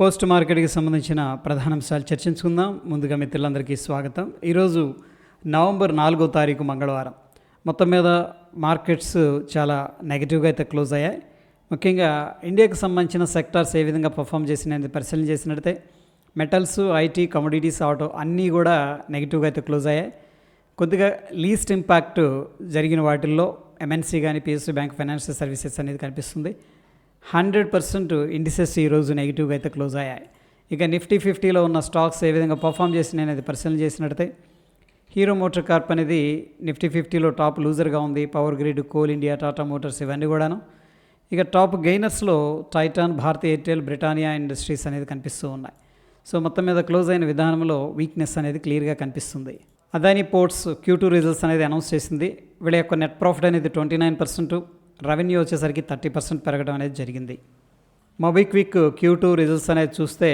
Post మార్కెట్కి సంబంధించిన ప్రధాన అంశాలు చర్చించుకుందాం. ముందుగా మిత్రులందరికీ స్వాగతం. ఈరోజు నవంబర్ నాలుగో తారీఖు మంగళవారం. మొత్తం మీద మార్కెట్స్ చాలా నెగిటివ్గా అయితే క్లోజ్ అయ్యాయి. ముఖ్యంగా ఇండియాకు సంబంధించిన సెక్టార్స్ ఏ విధంగా పర్ఫామ్ చేసినది పరిశీలన చేసినట్టే మెటల్స్ ఐటీ కమోడిటీస్ ఆటో అన్నీ కూడా నెగిటివ్గా అయితే క్లోజ్ అయ్యాయి. కొద్దిగా లీస్ట్ ఇంపాక్ట్ జరిగిన వాటిల్లో ఎంఎన్సీ కానీ పిఎస్సీ బ్యాంక్ ఫైనాన్షియల్ సర్వీసెస్ అనేది కనిపిస్తుంది. హండ్రెడ్ పర్సెంట్ ఇండిసెస్ ఈరోజు నెగిటివ్గా అయితే క్లోజ్ అయ్యాయి. ఇక నిఫ్టీ ఫిఫ్టీలో ఉన్న స్టాక్స్ ఏ విధంగా పర్ఫామ్ చేసినాయి అనేది పరిశీలన చేసినట్టే హీరో మోటార్ కార్ప్ అనేది నిఫ్టీ ఫిఫ్టీలో టాప్ లూజర్గా ఉంది. Power grid coal India Tata motors ఇవన్నీ కూడాను. ఇక top గెయినర్స్లో Titan Bharat Airtel Britannia industries అనేది కనిపిస్తూ ఉన్నాయి. సో మొత్తం మీద క్లోజ్ అయిన విధానంలో వీక్నెస్ అనేది క్లియర్గా కనిపిస్తుంది. Adani ports Q two results అనేది అనౌన్స్ చేసింది. వీళ్ళ యొక్క నెట్ ప్రాఫిట్ అనేది ట్వంటీ నైన్ పర్సెంట్. రెవెన్యూ వచ్చేసరికి థర్టీ పర్సెంట్ పెరగడం అనేది జరిగింది. మొబిక్విక్ క్యూ టూ రిజల్ట్స్ అనేది చూస్తే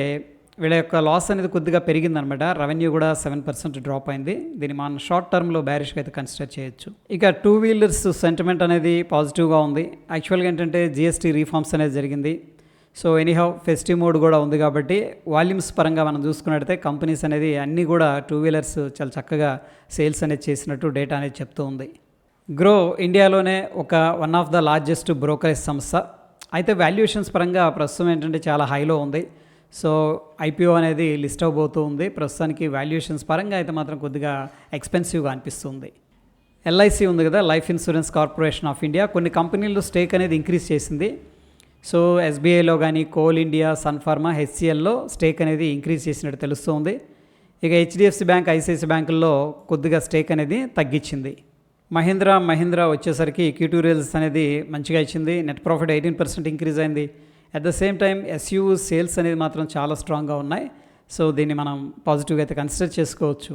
వీళ్ళ యొక్క లాస్ అనేది కొద్దిగా పెరిగిందనమాట. రెవెన్యూ కూడా సెవెన్ పర్సెంట్ డ్రాప్ అయింది. దీన్ని మనం షార్ట్ టర్మ్లో బ్యారిష్గా అయితే కన్సిడర్ చేయొచ్చు. ఇక టూ వీలర్స్ సెంటిమెంట్ అనేది పాజిటివ్గా ఉంది. యాక్చువల్గా ఏంటంటే జిఎస్టీ రీఫార్మ్స్ అనేది జరిగింది. సో ఎనీహౌ ఫెస్టివ్ మోడ్ కూడా ఉంది కాబట్టి వాల్యూమ్స్ పరంగా మనం చూసుకున్నట్టయితే కంపెనీస్ అనేది అన్నీ కూడా టూ వీలర్స్ చాలా చక్కగా సేల్స్ అనేది చేసినట్టు డేటా అనేది చెప్తూ ఉంది. గ్రో ఇండియాలోనే ఒక one of the largest brokerage సంస్థ. అయితే వాల్యుయేషన్స్ పరంగా ప్రస్తుతం ఏంటంటే చాలా హైలో ఉంది. సో ఐపీఓ అనేది లిస్ట్ అవబోతూ ఉంది. ప్రస్తుతానికి వాల్యుయేషన్స్ పరంగా అయితే మాత్రం కొద్దిగా ఎక్స్పెన్సివ్గా అనిపిస్తుంది. ఎల్ఐసి ఉంది కదా life insurance corporation of India కొన్ని కంపెనీల్లో స్టేక్ అనేది ఇంక్రీజ్ చేసింది. సో ఎస్బీఐలో కానీ కోల్ ఇండియా సన్ ఫార్మా హెచ్సిఎల్లో స్టేక్ అనేది ఇంక్రీజ్ చేసినట్టు తెలుస్తుంది. ఇక హెచ్డిఎఫ్సి బ్యాంక్ ఐసిఐసి బ్యాంకుల్లో కొద్దిగా స్టేక్ అనేది తగ్గించింది. మహీంద్రా మహీంద్రా వచ్చేసరికి క్యూటూ రిజల్ట్స్ అనేది మంచిగా ఇచ్చింది. Net profit eighteen percent increase అయింది. అట్ ద సేమ్ టైం ఎస్యూ సేల్స్ అనేది మాత్రం చాలా స్ట్రాంగ్గా ఉన్నాయి. సో దీన్ని మనం పాజిటివ్గా అయితే కన్సిడర్ చేసుకోవచ్చు.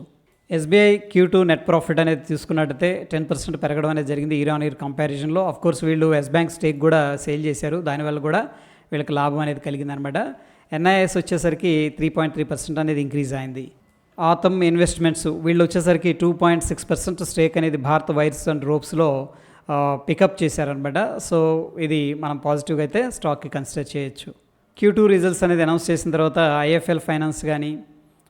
SBI Q two net profit అనేది తీసుకున్నట్టయితే టెన్ పర్సెంట్ పెరగడం అనేది జరిగింది ఇయర్ ఆన్ ఇయర్ కంపారిజన్లో ఆఫ్ కోర్స్ వీళ్ళు ఎస్ బ్యాంక్ స్టేక్ కూడా సేల్ చేశారు. దానివల్ల కూడా వీళ్ళకి లాభం అనేది కలిగిందనమాట ఎన్ఐఎస్ వచ్చేసరికి త్రీ పాయింట్ త్రీ పర్సెంట్ అనేది ఇంక్రీజ్ అయింది. ఆతమ్ ఇన్వెస్ట్మెంట్స్ వీళ్ళు వచ్చేసరికి two point six percent stake అనేది భారత్ వైర్స్ అండ్ రోప్స్లో పికప్ చేశారనమాట సో ఇది మనం పాజిటివ్గా అయితే స్టాక్కి కన్సిడర్ చేయొచ్చు. క్యూ టూ రిజల్ట్స్ అనేది అనౌన్స్ చేసిన తర్వాత ఐఎఫ్ఎల్ ఫైనాన్స్ కానీ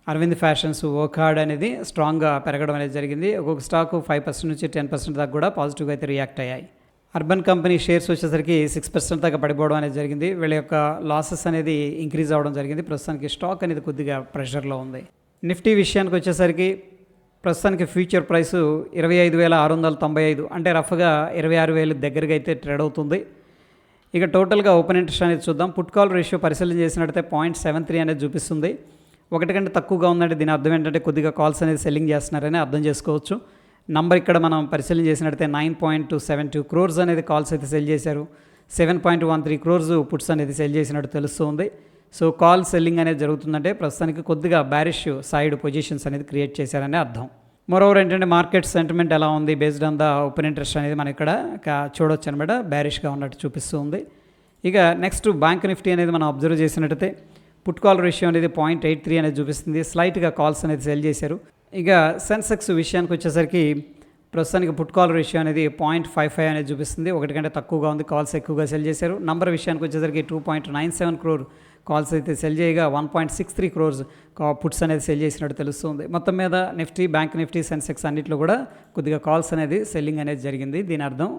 అరవింద్ ఫ్యాషన్స్ ఓకాడ్ అనేది స్ట్రాంగ్గా పెరగడం అనేది జరిగింది. ఒక్కొక్క స్టాక్ ఫైవ్ పర్సెంట్ నుంచి టెన్ పర్సెంట్ దాకా కూడా పాజిటివ్గా అయితే రియాక్ట్ అయ్యాయి. అర్బన్ కంపెనీ షేర్స్ వచ్చేసరికి సిక్స్ పర్సెంట్ దాకా పడిపోవడం అనేది జరిగింది. వీళ్ళ యొక్క లాసెస్ అనేది ఇంక్రీజ్ అవ్వడం జరిగింది. ప్రస్తుతానికి స్టాక్ అనేది కొద్దిగా ప్రెషర్లో ఉంది. నిఫ్టీ విషయానికి వచ్చేసరికి ప్రస్తుతానికి ఫ్యూచర్ ప్రైస్ ఇరవై ఐదు వేల ఆరు వందల తొంభై ఐదు అంటే రఫ్గా ఇరవై ఆరు వేలు దగ్గరగా అయితే ట్రేడ్ అవుతుంది. ఇక టోటల్గా ఓపెన్ ఇంట్రెస్ట్ అనేది చూద్దాం. పుట్ కాల్ రేషియో పరిశీలన చేసినట్టయితే పాయింట్ సెవెన్ త్రీ అనేది చూపిస్తుంది. ఒకటి కంటే తక్కువగా ఉందంటే దీని అర్థం ఏంటంటే కొద్దిగా కాల్స్ అనేది సెల్లింగ్ చేస్తున్నారని అర్థం చేసుకోవచ్చు. నంబర్ ఇక్కడ మనం పరిశీలన చేసినట్టయితే nine point two seven two crores అనేది కాల్స్ అయితే సెల్ చేశారు. Seven point one three crores puts అనేది సెల్ చేసినట్టు తెలుస్తుంది. సో కాల్ సెల్లింగ్ అనేది జరుగుతుందంటే ప్రస్తుతానికి కొద్దిగా బ్యారిష్ సైడ్ పొజిషన్స్ అనేది క్రియేట్ చేశారనే అర్థం. మరోవర్ ఏంటంటే మార్కెట్ సెంటిమెంట్ ఎలా ఉంది? Based on the open interest అనేది మనం ఇక్కడ చూడొచ్చు అనమాట బ్యారిష్గా ఉన్నట్టు చూపిస్తూ ఉంది. ఇక నెక్స్ట్ బ్యాంక్ నిఫ్టీ అనేది మనం అబ్జర్వ్ చేసినట్టయితే పుట్ కాల్ రేషియో అనేది పాయింట్ ఎయిట్ త్రీ అనేది చూపిస్తుంది. స్లైట్గా కాల్స్ అనేది సెల్ చేశారు. ఇక సెన్సెక్స్ విషయానికి వచ్చేసరికి ప్రస్తుతానికి పుట్ కాల్ రేషియో అనేది పాయింట్ ఫైవ్ ఫైవ్ అనేది చూపిస్తుంది. ఒకటి కంటే తక్కువగా ఉంది. కాల్స్ ఎక్కువగా సెల్ చేశారు. నంబర్ విషయానికి వచ్చేసరికి two point nine seven crore calls అయితే సెల్ చేయగా one point six three crores puts అనేది సెల్ చేసినట్టు తెలుస్తుంది. మొత్తం మీద నిఫ్టీ బ్యాంక్ నిఫ్టీ సెన్సెక్స్ అన్నింటిలో కూడా కొద్దిగా కాల్స్ అనేది సెల్లింగ్ అనేది జరిగింది. దీని అర్థం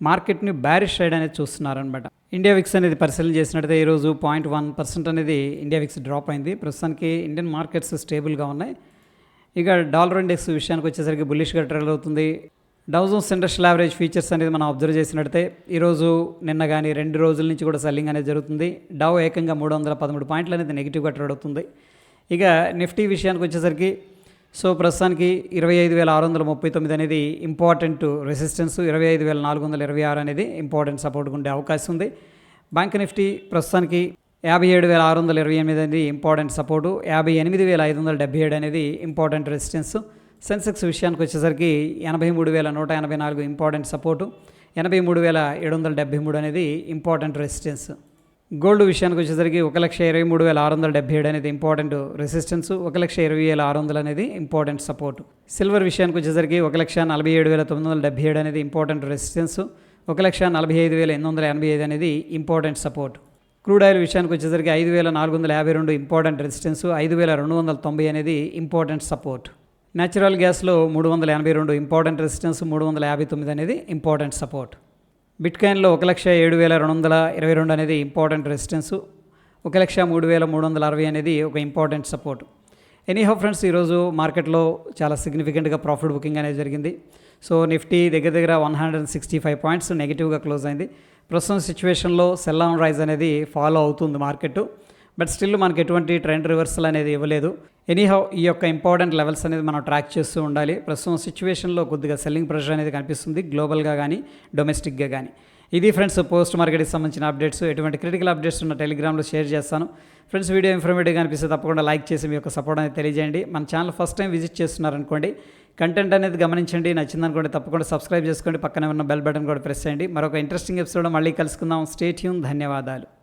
మార్కెట్ని బ్యారిష్ సైడ్ అనేది చూస్తున్నారనమాట ఇండియా విక్స్ అనేది పరిశీలన చేసినట్టయితే ఈరోజు పాయింట్ వన్ పర్సెంట్ అనేది ఇండియా విక్స్ డ్రాప్ అయింది. ప్రస్తుతానికి ఇండియన్ మార్కెట్స్ స్టేబుల్గా ఉన్నాయి. ఇక డాలర్ ఇండెక్స్ విషయానికి వచ్చేసరికి బుల్లిష్గా ట్రేడ్ అవుతుంది. డౌజన్స్ ఇండస్ట్రియల్ యావరేజ్ ఫీచర్స్ అనేది మనం అబ్జర్వ్ చేసినట్టే ఈరోజు నిన్న కానీ రెండు రోజుల నుంచి కూడా సెల్లింగ్ అనేది జరుగుతుంది. డవ్ ఏకంగా మూడు వందల పదమూడు పాయింట్లు అనేది నెగిటివ్గా ట్రేడ్ అవుతుంది. ఇక నిఫ్టీ విషయానికి వచ్చేసరికి సో ప్రస్తుతానికి ఇరవై ఐదు వేల ఆరు వందల ముప్పై తొమ్మిది అనేది ఇంపార్టెంట్ రెసిస్టెన్స్. ఇరవై ఐదు వేల నాలుగు వందల ఇరవై ఆరు అనేది ఇంపార్టెంట్ సపోర్ట్ ఉండే అవకాశం ఉంది. బ్యాంక్ నిఫ్టీ ప్రస్తుతానికి యాభై ఏడు వేల ఆరు వందల ఇరవై ఎనిమిది అనేది ఇంపార్టెంట్ సపోర్టు. యాభై ఎనిమిది వేల ఐదు వందల డెబ్బై ఏడు అనేది ఇంపార్టెంట్ రెసిస్టెన్స్. సెన్సెక్స్ విషయానికి వచ్చేసరికి ఎనభై మూడు వేల నూట ఎనభై నాలుగు ఇంపార్టెంట్ సపోర్టు. ఎనభై మూడు వేల ఏడు వందల డెబ్బై మూడు అనేది ఇంపార్టెంట్ రెసిస్టెన్స్. గోల్డ్ విషయానికి వచ్చేసరికి ఒక లక్ష ఇరవై మూడు వేల ఆరు వందల డెబ్బై ఏడు అనేది ఇంపార్టెంట్ రెసిస్టెన్స్. ఒక లక్ష ఇరవై వేల ఆరు వందలు అనేది ఇంపార్టెంట్ సపోర్ట్. సిల్వర్ విషయానికి వచ్చేసరికి ఒక లక్ష నలభై ఏడు వేల తొమ్మిది వందల డెబ్బై ఏడు అనేది ఇంపార్టెంట్ రెసిస్టెన్స్. ఒక లక్ష నలభై ఐదు వేల ఎనిమిది వందల ఎనభై ఐదు అనేది ఇంపార్టెంట్ సపోర్ట్. క్రూడ్ ఆయిల్ విషయానికి వచ్చేసరికి ఐదు వేల నాలుగు వందల యాభై రెండు ఇంపార్టెంట్ రెసిస్టెన్స్ ఐదు వేల రెండు వందల తొంభై అనేది ఇంపార్టెంట్ సపోర్ట్. న్యాచురల్ గ్యాస్లో మూడు వందల ఎనభై రెండు ఇంపార్టెంట్ రెసిస్టెన్స్ మూడు వందల యాభై తొమ్మిది అనేది ఇంపార్టెంట్ సపోర్ట్. బిట్కాయిన్లో ఒక లక్ష ఏడు వేల రెండు వందల ఇరవై రెండు అనేది ఇంపార్టెంట్ రెసిస్టెన్స్ ఒక లక్ష మూడు వేల మూడు వందల అరవై అనేది ఒక ఇంపార్టెంట్ సపోర్ట్. ఎనీహో ఫ్రెండ్స్ ఈరోజు మార్కెట్లో చాలా సిగ్నిఫికెంట్గా ప్రాఫిట్ బుకింగ్ అనేది జరిగింది. సో నిఫ్టీ దగ్గర దగ్గర one hundred sixty five points నెగిటివ్గా క్లోజ్ అయింది. ప్రస్తుతం సిచ్యువేషన్లో సెల్ ఆన్ రైజ్ అనేది ఫాలో అవుతుంది మార్కెట్ బట్ స్టిల్ మనకి ఎటువంటి ట్రెండ్ రివర్సల్ అనేది ఇవ్వలేదు. ఎనీహౌ ఈ యొక్క ఇంపార్టెంట్ లెవెల్స్ అనేది మనం ట్రాక్ చేస్తూ ఉండాలి. ప్రస్తుతం సిచ్యువేషన్లో కొద్దిగా సెల్లింగ్ ప్రెషర్ అనేది కనిపిస్తుంది గ్లోబల్గా కానీ డొమెస్టిక్గా కానీ ఇది ఫ్రెండ్స్ పోస్ట్ మార్కెట్కి సంబంధించిన అప్డేట్స్. ఎటువంటి క్రిటికల్ అప్డేట్స్ ఉన్న టెలిగ్రామ్లో షేర్ చేస్తాను. ఫ్రెండ్స్ వీడియో ఇన్ఫర్మేటివ్గా అనిపిస్తే తప్పకుండా లైక్ చేసి మీ యొక్క సపోర్ట్ అనేది తెలియజేయండి. మన ఛానల్ ఫస్ట్ టైం విజిట్ చేస్తున్నారనుకోండి కంటెంట్ అనేది గమనించండి నచ్చిందనుకోండి తప్పకుండా సబ్స్క్రైబ్ చేసుకోండి పక్కనే ఉన్న బెల్ బటన్ కూడా ప్రెస్ చేయండి. మరొక ఇంట్రెస్టింగ్ ఎపిసోడ్ మళ్ళీ కలుసుకుందాం. స్టేట్ యూన్ ధన్యవాదాలు.